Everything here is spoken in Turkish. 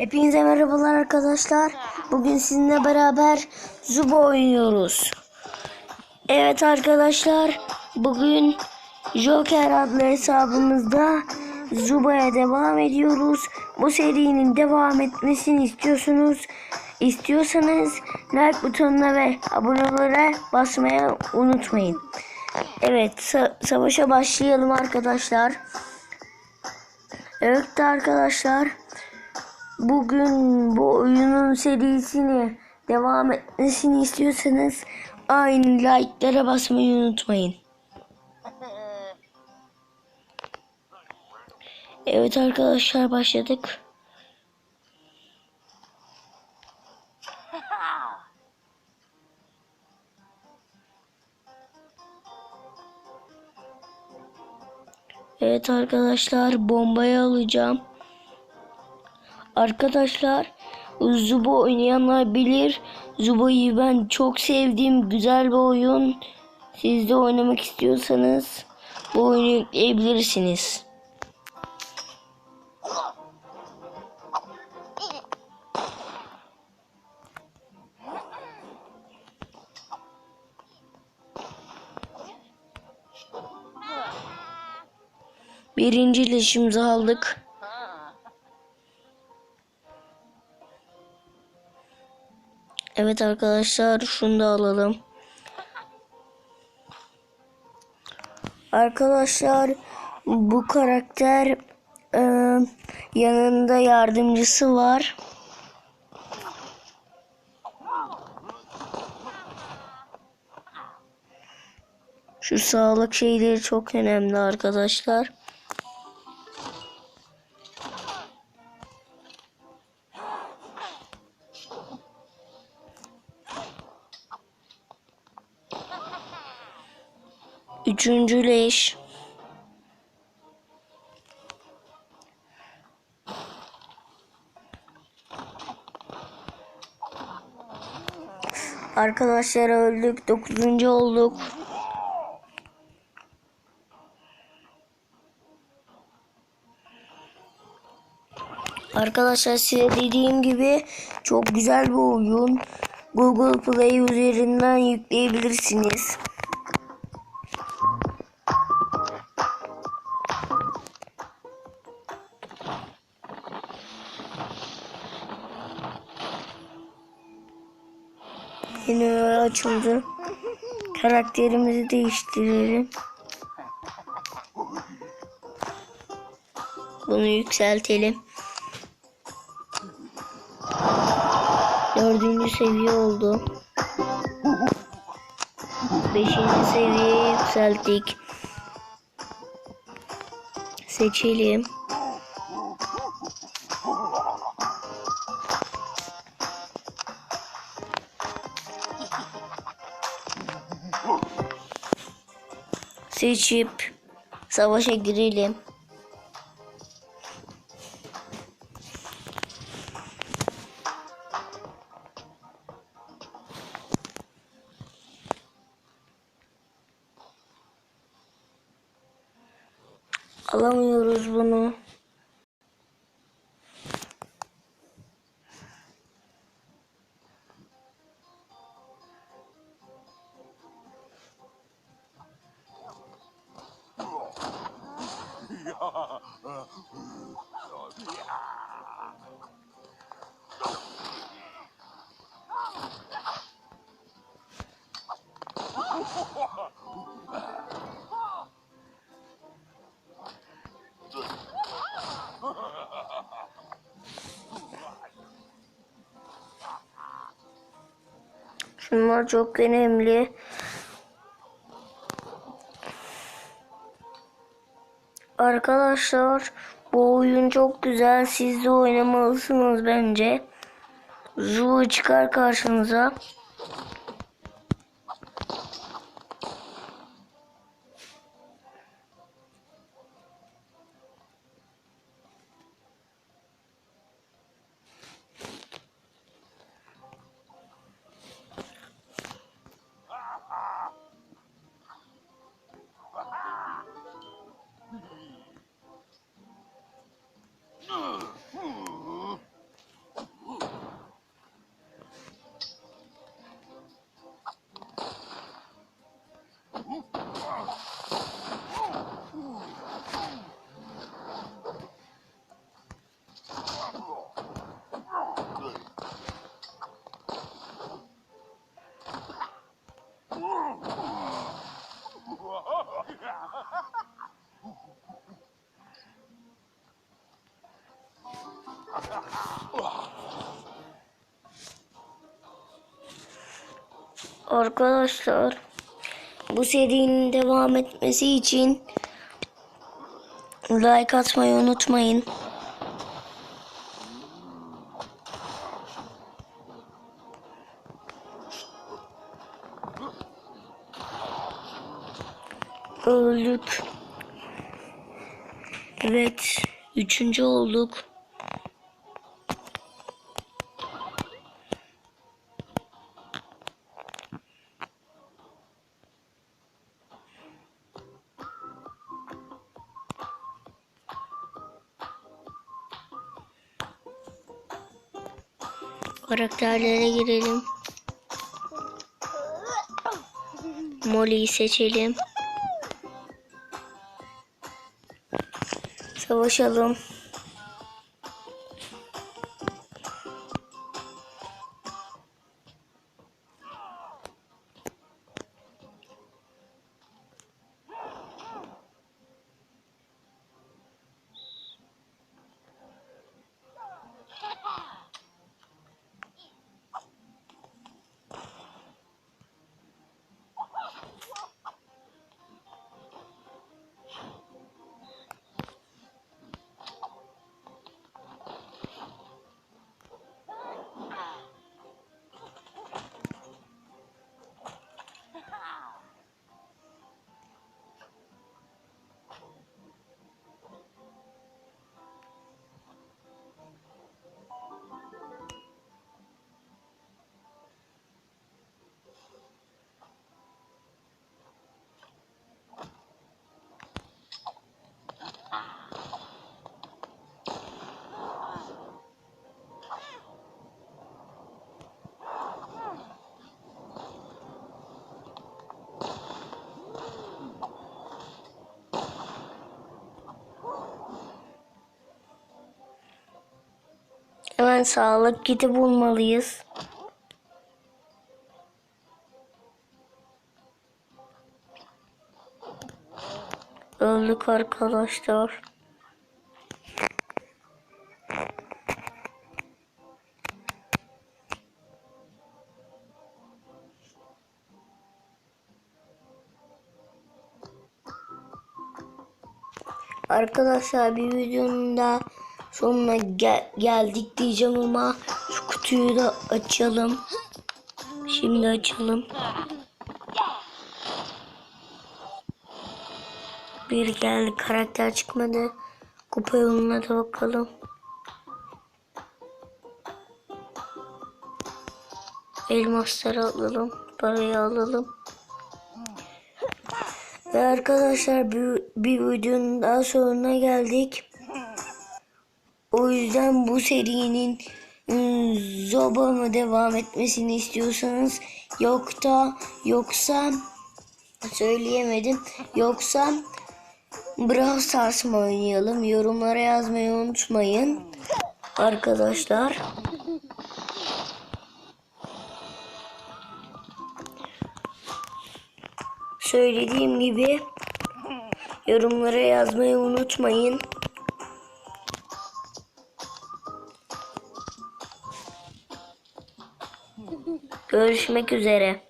Hepinize merhabalar arkadaşlar. Bugün sizinle beraber Zubo oynuyoruz. Evet arkadaşlar, bugün Joker adlı hesabımızda Zubo'ya devam ediyoruz. Bu serinin devam etmesini istiyorsunuz. İstiyorsanız like butonuna ve abonelere basmaya unutmayın. Evet, sa- savaşa başlayalım arkadaşlar. Evet arkadaşlar. Bugün bu oyunun serisini devam etmesini istiyorsanız aynı like'lara basmayı unutmayın. Evet arkadaşlar başladık. Evet arkadaşlar bombayı alacağım. Arkadaşlar Zubo oynayanlar bilir. Zubo'yu ben çok sevdiğim güzel bir oyun. Siz de oynamak istiyorsanız bu oyunu yükleyebilirsiniz. Birinci leşimizi aldık. Evet arkadaşlar şunu da alalım. Arkadaşlar bu karakter e, yanında yardımcısı var. Şu sağlık şeyleri çok önemli arkadaşlar. Üçüncü leş. Arkadaşlar öldük. Dokuzuncu olduk. Arkadaşlar size dediğim gibi çok güzel bir oyun. Google Play üzerinden yükleyebilirsiniz. Açıldı. Karakterimizi değiştirelim. Bunu yükseltelim. Dördüncü seviye oldu. Beşinci seviyeye yükselttik. Seçelim. Seçip savaşa girelim. Alamıyoruz bunu. Şunlar çok önemli. Arkadaşlar bu oyun çok güzel. Siz de oynamalısınız bence. Zoo çıkar karşınıza. Arkadaşlar bu serinin devam etmesi için like atmayı unutmayın. Öldük. Evet, üçüncü olduk. Karakterlere girelim. Molly'yi seçelim. Savaşalım. Hemen sağlık kiti bulmalıyız. Öldük arkadaşlar. Arkadaşlar bir videonun da sonuna gel- geldik diyeceğim ama şu kutuyu da açalım. Şimdi açalım. Bir geldi karakter çıkmadı. Kupa yoluna da bakalım. Elmasları alalım. Parayı alalım. Ve arkadaşlar bir, bir videonun daha sonuna geldik. O yüzden bu serinin ım, Zoba mı devam etmesini istiyorsanız yok da yoksa söyleyemedim. Yoksa Brawl Stars mı oynayalım? Yorumlara yazmayı unutmayın. Arkadaşlar. Söylediğim gibi yorumlara yazmayı unutmayın. Görüşmek üzere.